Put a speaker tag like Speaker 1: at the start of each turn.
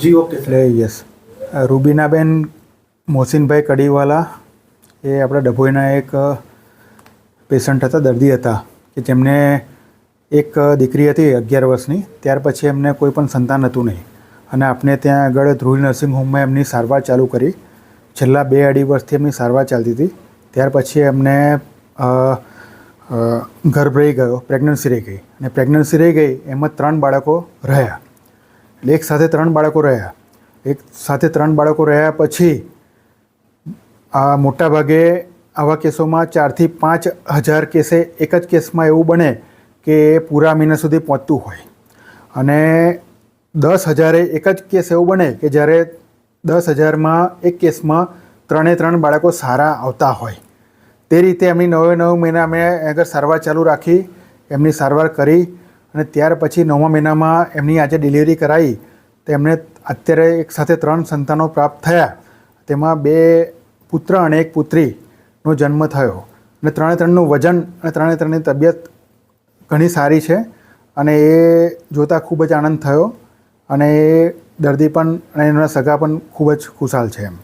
Speaker 1: જી okay
Speaker 2: એટલે yes રૂબીનાબેન મોહસિનભાઈ Kadiwala, એ આપણા ડભોઈના એક પેશન્ટ હતા, દર્દી હતા, કે જેમને એક દીકરી હતી અગિયાર વર્ષની, ત્યાર પછી એમને કોઈ પણ સંતાન હતું નહીં. અને આપણે ત્યાં આગળ ધ્રુવ નર્સિંગ હોમમાં એમની સારવાર ચાલુ કરી. છેલ્લા બે અઢી વર્ષથી એમની સારવાર ચાલતી હતી. ત્યાર પછી એમને ગર્ભ રહી ગયો, પ્રેગ્નન્સી રહી ગઈ. અને પ્રેગ્નન્સી રહી ગઈ, એમાં ત્રણ બાળકો રહ્યા. એક સાથે ત્રણ બાળકો રહ્યા. એક સાથે ત્રણ બાળકો રહ્યા પછી આ મોટા ભાગે આવા કેસોમાં ચારથી પાંચ હજાર કેસે એક જ કેસમાં એવું બને કે પૂરા મહિના સુધી પહોંચતું હોય. અને દસ હજારે એક જ કેસ એવું બને કે જ્યારે દસ હજારમાં એક કેસમાં ત્રણે ત્રણ બાળકો સારા આવતા હોય. તે રીતે એમની નવે નવ મહિના અમે આગળ સારવાર ચાલુ રાખી, એમની સારવાર કરી અને ત્યાર પછી નવમા મહિનામાં એમની આજે ડિલિવરી કરાવી તો એમને અત્યારે એક સાથે ત્રણ સંતાનો પ્રાપ્ત થયા. તેમાં બે પુત્ર અને એક પુત્રીનો જન્મ થયો. અને ત્રણે ત્રણનું વજન અને ત્રણે ત્રણની તબિયત ઘણી સારી છે અને એ જોતાં ખૂબ જ આનંદ થયો અને એ દર્દી પણ અને એના સગા પણ ખૂબ જ ખુશાલ છે એમ.